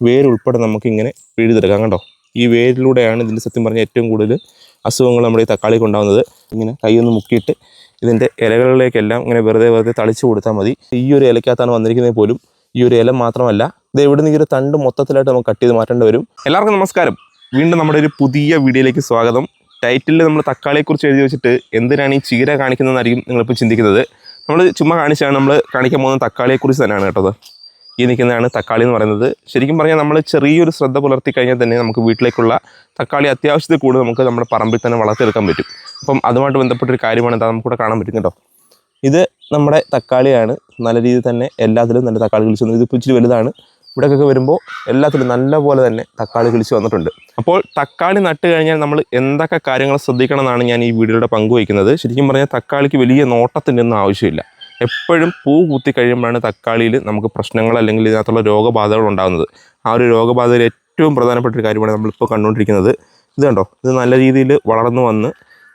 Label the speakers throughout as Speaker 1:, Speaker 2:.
Speaker 1: വേരുൾപ്പെടെ നമുക്കിങ്ങനെ പിഴുതെടുക്കാം കണ്ടോ? ഈ വേരിലൂടെയാണ് ഇതിന്റെ സത്യം പറഞ്ഞാൽ ഏറ്റവും കൂടുതൽ അസുഖങ്ങൾ നമ്മുടെ ഈ തക്കാളിക്ക് ഉണ്ടാകുന്നത് ഇങ്ങനെ കൈയൊന്ന് മുക്കിയിട്ട് ഇതിന്റെ ഇലകളിലേക്കെല്ലാം ഇങ്ങനെ വെറുതെ വെറുതെ തളിച്ചു കൊടുത്താൽ മതി. ഈ ഒരു ഇലക്കകത്താണ് വന്നിരിക്കുന്നത് പോലും. ഈ ഒരു ഇല മാത്രമല്ല ഇത് എവിടെ നിന്ന് ഈ ഒരു തണ്ട് മൊത്തത്തിലായിട്ട് നമുക്ക് കട്ട് ചെയ്ത് മാറ്റേണ്ടി വരും. എല്ലാവർക്കും നമസ്കാരം. വീണ്ടും നമ്മുടെ ഒരു പുതിയ വീഡിയോയിലേക്ക് സ്വാഗതം. ടൈറ്റിലിൽ നമ്മൾ തക്കാളിയെക്കുറിച്ച് എഴുതി വെച്ചിട്ട് എന്തിനാണ് ഈ ചീര കാണിക്കുന്നതെന്നായിരിക്കും നിങ്ങളിപ്പോൾ ചിന്തിക്കുന്നത്. നമ്മൾ ചുമ്മാ കാണിച്ചാണ് നമ്മൾ കാണിക്കാൻ പോകുന്ന തക്കാളിയെക്കുറിച്ച് തന്നെയാണ് കേട്ടത് ഈ നിൽക്കുന്നതാണ് തക്കാളി എന്ന് പറയുന്നത്. ശരിക്കും പറഞ്ഞാൽ നമ്മൾ ചെറിയൊരു ശ്രദ്ധ പുലർത്തി കഴിഞ്ഞാൽ തന്നെ നമുക്ക് വീട്ടിലേക്കുള്ള തക്കാളി അത്യാവശ്യത്തിൽ കൂടുതൽ നമുക്ക് നമ്മുടെ പറമ്പിൽ തന്നെ വളർത്തിയെടുക്കാൻ പറ്റും. അപ്പം അതുമായിട്ട് ബന്ധപ്പെട്ടൊരു കാര്യമാണ് എന്താ നമുക്കിവിടെ കാണാൻ പറ്റും കേട്ടോ. ഇത് നമ്മുടെ തക്കാളിയാണ്. നല്ല രീതിയിൽ തന്നെ എല്ലാത്തിലും നല്ല തക്കാളി കിളിച്ച് വന്നു. ഇതിപ്പോൾ ഇച്ചിരി വലുതാണ്. ഇവിടേക്കൊക്കെ വരുമ്പോൾ എല്ലാത്തിലും നല്ല പോലെ തന്നെ തക്കാളി കിളിച്ച് വന്നിട്ടുണ്ട്. അപ്പോൾ തക്കാളി നട്ട് കഴിഞ്ഞാൽ നമ്മൾ എന്തൊക്കെ കാര്യങ്ങൾ ശ്രദ്ധിക്കണം എന്നാണ് ഞാൻ ഈ വീഡിയോയുടെ പങ്കുവയ്ക്കുന്നത്. ശരിക്കും പറഞ്ഞാൽ തക്കാളിക്ക് വലിയ നോട്ടത്തിന്റെ ഒന്നും ആവശ്യമില്ല. എപ്പോഴും പൂ കുത്തി കഴിയുമ്പോഴാണ് തക്കാളിയിൽ നമുക്ക് പ്രശ്നങ്ങൾ അല്ലെങ്കിൽ ഇതിനകത്തുള്ള രോഗബാധകൾ ഉണ്ടാകുന്നത്. ആ ഒരു രോഗബാധയിൽ ഏറ്റവും പ്രധാനപ്പെട്ട ഒരു കാര്യമാണ് നമ്മളിപ്പോൾ കണ്ടുകൊണ്ടിരിക്കുന്നത്. ഇത് കണ്ടോ? ഇത് നല്ല രീതിയിൽ വളർന്നു വന്ന്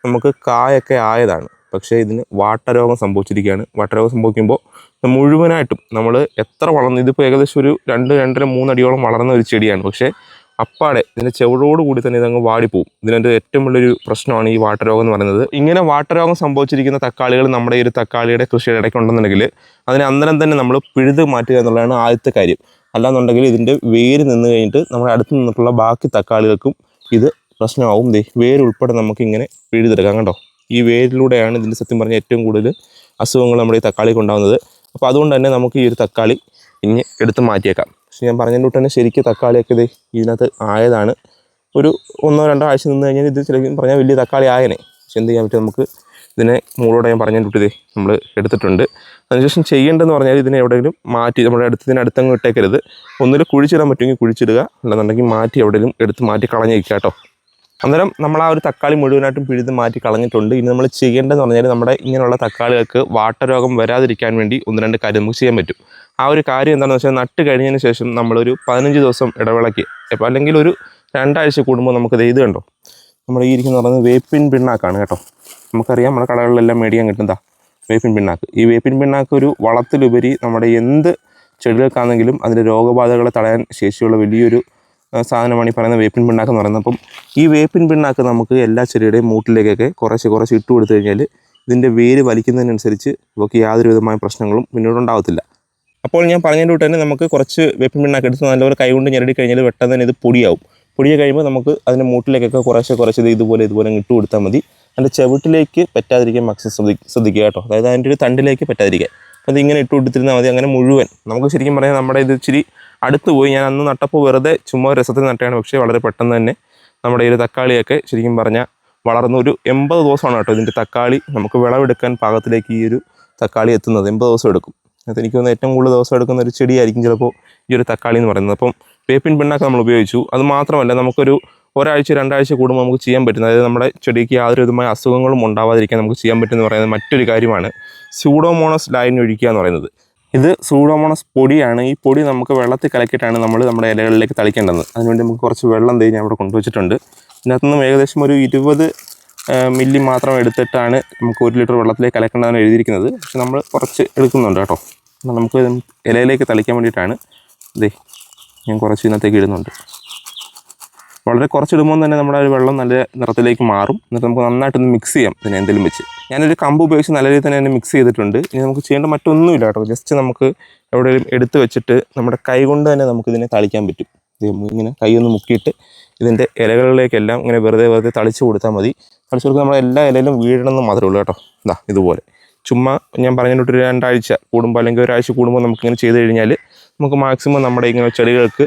Speaker 1: നമുക്ക് കായൊക്കെ ആയതാണ്. പക്ഷേ ഇതിന് വാട്ടരോഗം സംഭവിച്ചിരിക്കുകയാണ്. വാട്ടരോഗം സംഭവിക്കുമ്പോൾ മുഴുവനായിട്ടും നമ്മൾ എത്ര വളർന്നു ഇതിപ്പോൾ ഏകദേശം ഒരു രണ്ട് രണ്ടര മൂന്നടിയോളം വളർന്ന ഒരു ചെടിയാണ്. പക്ഷേ അപ്പാടെ ഇതിന്റെ ചെവിടോട് കൂടി തന്നെ ഇതങ്ങ് വാടിപ്പോവും. ഇതിന്റെ ഏറ്റവും വലിയൊരു പ്രശ്നമാണ് ഈ വാട്ടരോഗം എന്ന് പറയുന്നത്. ഇങ്ങനെ വാട്ടരോഗം സംഭവിച്ചിരിക്കുന്ന തക്കാളികൾ നമ്മുടെ ഈ ഒരു തക്കാളിയുടെ കൃഷിയുടെ ഇടയ്ക്ക് ഉണ്ടെന്നുണ്ടെങ്കിൽ അതിനെ അന്നേരം തന്നെ നമ്മൾ പിഴുത് മാറ്റുക എന്നുള്ളതാണ് ആദ്യത്തെ കാര്യം. അല്ലാന്നുണ്ടെങ്കിൽ ഇതിന്റെ വേര് നിന്ന് കഴിഞ്ഞിട്ട് നമ്മുടെ അടുത്ത് നിന്നിട്ടുള്ള ബാക്കി തക്കാളികൾക്കും ഇത് പ്രശ്നമാവും. ദേ വേരുൾപ്പെടെ നമുക്കിങ്ങനെ പിഴുതെടുക്കാം കണ്ടോ? ഈ വേരിലൂടെയാണ് ഇതിന്റെ സത്യം പറഞ്ഞാൽ ഏറ്റവും കൂടുതൽ അസുഖങ്ങൾ നമ്മുടെ ഈ തക്കാളിക്ക് ഉണ്ടാകുന്നത്. അപ്പോൾ അതുകൊണ്ട് തന്നെ നമുക്ക് ഈ ഒരു തക്കാളി ഇനി എടുത്ത് മാറ്റിയേക്കാം. പക്ഷെ ഞാൻ പറഞ്ഞതിന്റെ തന്നെ ശരിക്ക് തക്കാളിയൊക്കെ ഇത് ഇതിനകത്ത് ആയതാണ്. ഒരു ഒന്നോ രണ്ടോ ആഴ്ച നിന്ന് കഴിഞ്ഞാൽ ഇത് ശരിക്കും പറഞ്ഞാൽ വലിയ തക്കാളി ആയനെ. പക്ഷെ എന്ത് ചെയ്യാൻ പറ്റും? നമുക്ക് ഇതിനെ മുകളോടെ ഞാൻ പറഞ്ഞതിന്റെ തൊട്ട് ഇതേ നമ്മൾ എടുത്തിട്ടുണ്ട്. അതിനുശേഷം ചെയ്യേണ്ടതെന്ന് പറഞ്ഞാൽ ഇതിനെ എവിടെയെങ്കിലും മാറ്റി നമ്മുടെ അടുത്തതിന് അടുത്തങ്ങ് ഇട്ടേക്കരുത്. ഒന്നിൽ കുഴിച്ചിടാൻ പറ്റുമെങ്കിൽ കുഴിച്ചിടുക. അല്ലെന്നുണ്ടെങ്കിൽ മാറ്റി എവിടെയെങ്കിലും എടുത്ത് മാറ്റി കളഞ്ഞേക്കുക കേട്ടോ. അന്നേരം നമ്മൾ ആ ഒരു തക്കാളി മുഴുവനായിട്ടും പിഴുത് മാറ്റി കളഞ്ഞിട്ടുണ്ട്. ഇനി നമ്മൾ ചെയ്യേണ്ടതെന്ന് പറഞ്ഞാൽ നമ്മുടെ ഇങ്ങനെയുള്ള തക്കാളികൾക്ക് വാട്ടരോഗം വരാതിരിക്കാൻ വേണ്ടി ഒന്ന് രണ്ട് കാര്യം നമുക്ക് ചെയ്യാൻ പറ്റും. ആ ഒരു കാര്യം എന്താണെന്ന് വെച്ചാൽ നട്ട് കഴിഞ്ഞതിന് ശേഷം നമ്മളൊരു പതിനഞ്ച് ദിവസം ഇടവേളയ്ക്ക് ഇപ്പോൾ അല്ലെങ്കിൽ ഒരു രണ്ടാഴ്ച കൂടുമ്പോൾ നമുക്ക് ഇത് കണ്ടോ? നമ്മൾ ഈ ഇരിക്കുന്ന പറയുന്നത് വേപ്പിൻ പിണ്ണാക്കാണ് കേട്ടോ. നമുക്കറിയാം നമ്മുടെ കടകളിലെല്ലാം മേടിക്കാൻ കിട്ടുന്നതാ വേപ്പിൻ പിണ്ണാക്ക്. ഈ വേപ്പിൻ പിണ്ണാക്ക് ഒരു വളത്തിലുപരി നമ്മുടെ എന്ത് ചെടികൾക്കാണെങ്കിലും അതിന്റെ രോഗബാധകളെ തടയാൻ ശേഷിയുള്ള വലിയൊരു സാധനമാണ് ഈ പറയുന്ന വേപ്പിൻ പിണ്ണാക്ക് എന്ന് പറയുന്നത്. അപ്പം ഈ വേപ്പിൻ പിണ്ണാക്ക് നമുക്ക് എല്ലാ ചെടിയുടെയും മൂട്ടിലേക്കൊക്കെ കുറച്ച് കുറച്ച് ഇട്ട് കൊടുത്തു കഴിഞ്ഞാൽ ഇതിന്റെ വേര് വലിക്കുന്നതിനനുസരിച്ച് ഇവക്ക് യാതൊരു വിധമായ പ്രശ്നങ്ങളും പിന്നീട് ഉണ്ടാവത്തില്ല. അപ്പോൾ ഞാൻ പറഞ്ഞതിന്റെ കൂട്ട് തന്നെ നമുക്ക് കുറച്ച് വേപ്പിൻ പിണ്ണാക്ക് എടുത്ത് നല്ലപോലെ കൈകൊണ്ട് ഞെരടി കഴിഞ്ഞാൽ പെട്ടെന്ന് തന്നെ ഇത് പൊടിയാവും. പൊടിയെ കഴിയുമ്പോൾ നമുക്ക് അതിന്റെ മൂട്ടിലേക്കൊക്കെ കുറച്ച് ഇത് ഇതുപോലെ ഇതുപോലെ ഇട്ട് കൊടുത്താൽ മതി. അതിന്റെ ചവിട്ടിലേക്ക് പറ്റാതിരിക്കാൻ മാക്സിമം ശ്രദ്ധി ശ്രദ്ധിക്കുക കേട്ടോ. അതായത് അതിന്റെ ഒരു തണ്ടിലേക്ക് പറ്റാതിരിക്കാൻ. അപ്പോൾ ഇതിങ്ങനെ ഇട്ട് കൊടുത്തിരുന്നാൽ മതി. അങ്ങനെ മുഴുവൻ. നമുക്ക് ശരിക്കും പറയാം നമ്മുടെ ഇത് ഇച്ചിരി അടുത്ത് പോയി. ഞാൻ അന്ന് നട്ടപ്പോൾ വെറുതെ ചുമ്മാ രസത്തിൽ നട്ടാണ് പക്ഷേ വളരെ പെട്ടെന്ന് തന്നെ നമ്മുടെ ഈ ഒരു തക്കാളിയൊക്കെ ശരിക്കും പറഞ്ഞാൽ വളർന്ന ഒരു എൺപത് ദിവസമാണ് കേട്ടോ ഇതിന്റെ തക്കാളി നമുക്ക് വിളവെടുക്കാൻ പാകത്തിലേക്ക് ഈ ഒരു തക്കാളി എത്തുന്നത്. എൺപത് ദിവസം എടുക്കും. അത് എനിക്ക് തോന്നുന്നു ഏറ്റവും കൂടുതൽ ദിവസം എടുക്കുന്ന ഒരു ചെടിയായിരിക്കും ചിലപ്പോൾ ഈ ഒരു തക്കാളി എന്ന് പറയുന്നത്. അപ്പം വേപ്പിൻ പിണ്ണാക്ക് നമ്മൾ ഉപയോഗിച്ചു. അത് മാത്രമല്ല നമുക്കൊരു ഒരാഴ്ച രണ്ടാഴ്ച കൂടുമ്പോൾ നമുക്ക് ചെയ്യാൻ പറ്റുന്നത് അതായത് നമ്മുടെ ചെടിക്ക് യാതൊരു വിധമായ അസുഖങ്ങളും ഉണ്ടാവാതിരിക്കാൻ നമുക്ക് ചെയ്യാൻ പറ്റുമെന്ന് പറയുന്നത് മറ്റൊരു കാര്യമാണ് സ്യൂഡോമോണസ് ലൈൻ ഒഴിക്കുക എന്ന് പറയുന്നത്. ഇത് സൂഡോമോണസ് പൊടിയാണ്. ഈ പൊടി നമുക്ക് വെള്ളത്തിൽ കലക്കിയിട്ടാണ് നമ്മൾ നമ്മുടെ ഇലകളിലേക്ക് തളിക്കേണ്ടത്. അതിനുവേണ്ടി നമുക്ക് കുറച്ച് വെള്ളം തേഞ്ഞ് അവിടെ കൊണ്ടുവച്ചിട്ടുണ്ട്. ഇതിനകത്ത് നിന്നും ഏകദേശം ഒരു ഇരുപത് മില്ലി മാത്രം എടുത്തിട്ടാണ് നമുക്ക് ഒരു ലിറ്റർ വെള്ളത്തിലേക്ക് കലക്കേണ്ടതാണ് എഴുതിയിരിക്കുന്നത്. പക്ഷെ നമ്മൾ കുറച്ച് എടുക്കുന്നുണ്ട് കേട്ടോ. നമുക്ക് ഇലയിലേക്ക് തളിക്കാൻ വേണ്ടിയിട്ടാണ്. ഇതേ ഞാൻ കുറച്ച് ഇന്നത്തേക്ക് ഇടുന്നുണ്ട്. വളരെ കുറച്ചിടുമ്പോൾ തന്നെ നമ്മുടെ ഒരു വെള്ളം നല്ല നിറത്തിലേക്ക് മാറും. എന്നിട്ട് നമുക്ക് നന്നായിട്ടൊന്ന് മിക്സ് ചെയ്യാം പിന്നെ എന്തെങ്കിലും വെച്ച്. ഞാനൊരു കമ്പ് ഉപയോഗിച്ച് നല്ല രീതിയിൽ തന്നെ മിക്സ് ചെയ്തിട്ടുണ്ട്. ഇനി നമുക്ക് ചെയ്യേണ്ട മറ്റൊന്നുമില്ല കേട്ടോ. ജസ്റ്റ് നമുക്ക് എവിടെയും എടുത്ത് വെച്ചിട്ട് നമ്മുടെ കൈ കൊണ്ട് തന്നെ നമുക്ക് ഇതിനെ തളിക്കാൻ പറ്റും. ഇങ്ങനെ കൈ ഒന്ന് മുക്കിയിട്ട് ഇതിന്റെ ഇലകളിലേക്കെല്ലാം ഇങ്ങനെ വെറുതെ വെറുതെ തളിച്ച് കൊടുത്താൽ മതി. കൊടുത്താൽ നമ്മുടെ എല്ലാ ഇലയിലും വീഴണമെന്ന് മാത്രമേ ഉള്ളൂ കേട്ടോ. ഇതാ ഇതുപോലെ. ചുമ്മാ ഞാൻ പറഞ്ഞിട്ട് ഒരു രണ്ടാഴ്ച കൂടുമ്പോൾ അല്ലെങ്കിൽ ഒരാഴ്ച കൂടുമ്പോൾ നമുക്കിങ്ങനെ ചെയ്ത് കഴിഞ്ഞാൽ നമുക്ക് മാക്സിമം നമ്മുടെ ഇങ്ങനെ ചെടികൾക്ക്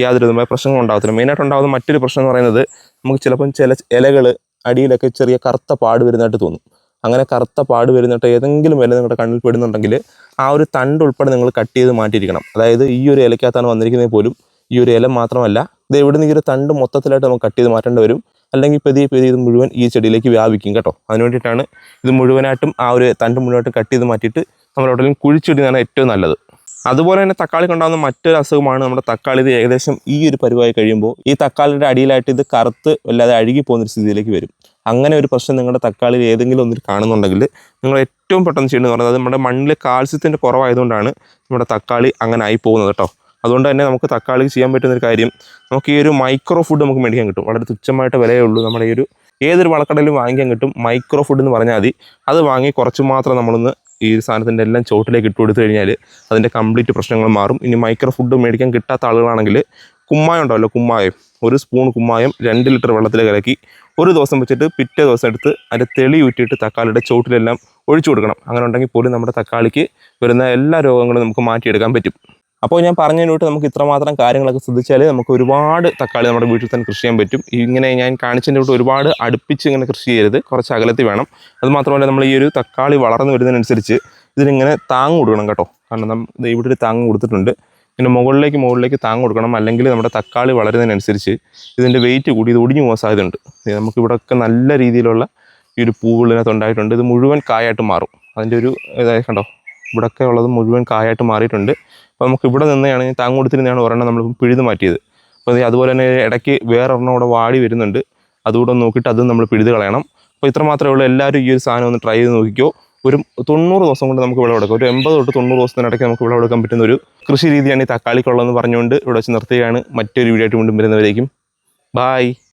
Speaker 1: യാതൊരു വിധമായ പ്രശ്നങ്ങളും ഉണ്ടാകത്തില്ല മെയിനായിട്ട് ഉണ്ടാകുന്ന മറ്റൊരു പ്രശ്നം എന്ന് പറയുന്നത് നമുക്ക് ചിലപ്പം ചില ഇലകൾ അടിയിലൊക്കെ ചെറിയ കറുത്ത പാട് വരുന്നതായിട്ട് തോന്നും. അങ്ങനെ കറുത്ത പാട് വരുന്നിട്ട് ഏതെങ്കിലും ഇല നിങ്ങളുടെ കണ്ണിൽ പെടുന്നുണ്ടെങ്കിൽ ആ ഒരു തണ്ട് ഉൾപ്പെടെ നിങ്ങൾ കട്ട് ചെയ്ത് മാറ്റിയിരിക്കണം. അതായത് ഈ ഒരു ഇലക്കകത്താണ് വന്നിരിക്കുന്നത് പോലും ഈ ഒരു ഇല മാത്രമല്ല. ഇത് എവിടെ നിന്ന് ഈ ഒരു തണ്ട് മൊത്തത്തിലായിട്ട് നമുക്ക് കട്ട് ചെയ്ത് മാറ്റേണ്ടി വരും. അല്ലെങ്കിൽ പതിയെ പതിയെ ഇത് മുഴുവൻ ഈ ചെടിയിലേക്ക് വ്യാപിക്കും കേട്ടോ. അതിന് വേണ്ടിയിട്ടാണ് ഇത് മുഴുവനായിട്ടും ആ ഒരു തണ്ട് മുഴുവനായിട്ടും കട്ട് ചെയ്ത് മാറ്റിയിട്ട് നമ്മൾ എവിടെയെങ്കിലും കുഴിച്ചിടുന്നതാണ് ഏറ്റവും നല്ലത്. അതുപോലെ തന്നെ തക്കാളി ഉണ്ടാകുന്ന മറ്റൊരു അസുഖമാണ് നമ്മുടെ തക്കാളി ഇത് ഏകദേശം ഈ ഒരു പരുവായി കഴിയുമ്പോൾ ഈ തക്കാളിയുടെ അടിയിലായിട്ട് ഇത് കറുത്ത് വല്ലാതെ അഴുകി പോകുന്ന ഒരു സ്ഥിതിയിലേക്ക് വരും. അങ്ങനെ ഒരു പ്രശ്നം നിങ്ങളുടെ തക്കാളിയിൽ ഏതെങ്കിലും ഒന്നിൽ കാണുന്നുണ്ടെങ്കിൽ നിങ്ങൾ ഏറ്റവും പെട്ടെന്ന് ചെയ്യേണ്ടത് പറയുന്നത് നമ്മുടെ മണ്ണിൽ കാൽസ്യത്തിന്റെ കുറവായതുകൊണ്ടാണ് നമ്മുടെ തക്കാളി അങ്ങനെ ആയി പോകുന്നത് കേട്ടോ. അതുകൊണ്ട് തന്നെ നമുക്ക് തക്കാളിക്ക് ചെയ്യാൻ പറ്റുന്ന ഒരു കാര്യം നമുക്ക് ഈ ഒരു മൈക്രോ ഫുഡ് നമുക്ക് മേടിക്കാൻ കിട്ടും. വളരെ തുച്ഛമായിട്ട് വിലയേ ഉള്ളൂ. നമ്മുടെ ഈ ഒരു ഏതൊരു വളക്കടയിലും വാങ്ങിക്കാൻ കിട്ടും മൈക്രോ ഫുഡ് എന്ന് പറഞ്ഞാൽ മതി. അത് വാങ്ങി കുറച്ച് മാത്രം നമ്മളൊന്ന് ഈ സാധനത്തിന്റെ എല്ലാം ചോട്ടിലേക്ക് ഇട്ട് കൊടുത്തു കഴിഞ്ഞാൽ അതിന്റെ കംപ്ലീറ്റ് പ്രശ്നങ്ങൾ മാറും. ഇനി മൈക്രോ ഫുഡ് മേടിക്കാൻ കിട്ടാത്ത ആളുകളാണെങ്കിൽ കുമ്മായം ഉണ്ടാവല്ലോ കുമ്മായം. ഒരു സ്പൂൺ കുമ്മായം രണ്ട് ലിറ്റർ വെള്ളത്തിൽ കലക്കി ഒരു ദിവസം വെച്ചിട്ട് പിറ്റേ ദിവസം എടുത്ത് അതിന്റെ തെളി ഊറ്റിയിട്ട് തക്കാളിയുടെ ചോട്ടിലെല്ലാം ഒഴിച്ചു കൊടുക്കണം. അങ്ങനെ ഉണ്ടെങ്കിൽ പോലും നമ്മുടെ തക്കാളിക്ക് വരുന്ന എല്ലാ രോഗങ്ങളും നമുക്ക് മാറ്റിയെടുക്കാൻ പറ്റും. അപ്പോൾ ഞാൻ പറഞ്ഞതിനോട്ട് നമുക്ക് ഇത്രമാത്രം കാര്യങ്ങളൊക്കെ ശ്രദ്ധിച്ചാൽ നമുക്ക് ഒരുപാട് തക്കാളി നമ്മുടെ വീട്ടിൽ തന്നെ കൃഷി ചെയ്യാൻ പറ്റും. ഇങ്ങനെ ഞാൻ കാണിച്ചതിന്റെ തൊട്ട് ഒരുപാട് അടുപ്പിച്ച് ഇങ്ങനെ കൃഷി ചെയ്യരുത്. കുറച്ച് അകലത്തിൽ വേണം. അതുമാത്രമല്ല നമ്മൾ ഈ ഒരു തക്കാളി വളർന്നു വരുന്നതിനനുസരിച്ച് ഇതിനിങ്ങനെ താങ്ങ് കൊടുക്കണം കേട്ടോ. കാരണം ഇവിടെ ഒരു താങ്ങ് കൊടുത്തിട്ടുണ്ട്. പിന്നെ മുകളിലേക്ക് മുകളിലേക്ക് താങ്ങ് കൊടുക്കണം. അല്ലെങ്കിൽ നമ്മുടെ തക്കാളി വളരുന്നതിനനുസരിച്ച് ഇതിന്റെ വെയിറ്റ് കൂടി ഇത് ഒടിഞ്ഞു പോകാൻ സാധ്യതയുണ്ട്. നമുക്കിവിടെ ഒക്കെ നല്ല രീതിയിലുള്ള ഈ ഒരു പൂവുകൾ ഇതിനകത്ത് ഉണ്ടായിട്ടുണ്ട്. ഇത് മുഴുവൻ കായായിട്ട് മാറും. അതിന്റെ ഒരു ഇതായി കണ്ടോ? ഇവിടെയൊക്കെ ഉള്ളത് മുഴുവൻ കായായിട്ട് മാറിയിട്ടുണ്ട്. അപ്പോൾ നമുക്ക് ഇവിടെ നിന്നെയാണ് ഈ താങ്ങ് കൊടുത്തിരുന്നതാണ് ഒരെണ്ണം നമ്മൾ പിഴുത് മാറ്റിയത്. അപ്പോൾ അതുപോലെ തന്നെ ഇടയ്ക്ക് വേറൊരെണ്ണം ഇവിടെ വാടി വരുന്നുണ്ട്. അതുകൂടെ നോക്കിയിട്ട് അതും നമ്മൾ പിഴുത് കളയണം. അപ്പോൾ ഇത്ര മാത്രമേ ഉള്ളൂ. എല്ലാവരും ഈ ഒരു സാധനം ഒന്ന് ട്രൈ ചെയ്ത് നോക്കിക്കോ. ഒരു തൊണ്ണൂറ് ദിവസം കൊണ്ട് നമുക്ക് വിളവെടുക്കാം ഒരു എൺപത് തൊട്ട് തൊണ്ണൂറ് ദിവസത്തിനിടയ്ക്ക് നമുക്ക് വിളവെടുക്കാൻ പറ്റുന്ന ഒരു കൃഷി രീതിയാണ് ഈ തക്കാളിക്കുള്ളതെന്ന് പറഞ്ഞുകൊണ്ട് ഇവിടെ വെച്ച് നിർത്തുകയാണ്. മറ്റൊരു വീഡിയോ ആയിട്ട് വീണ്ടും വരുന്നവരേക്കും. ബായ്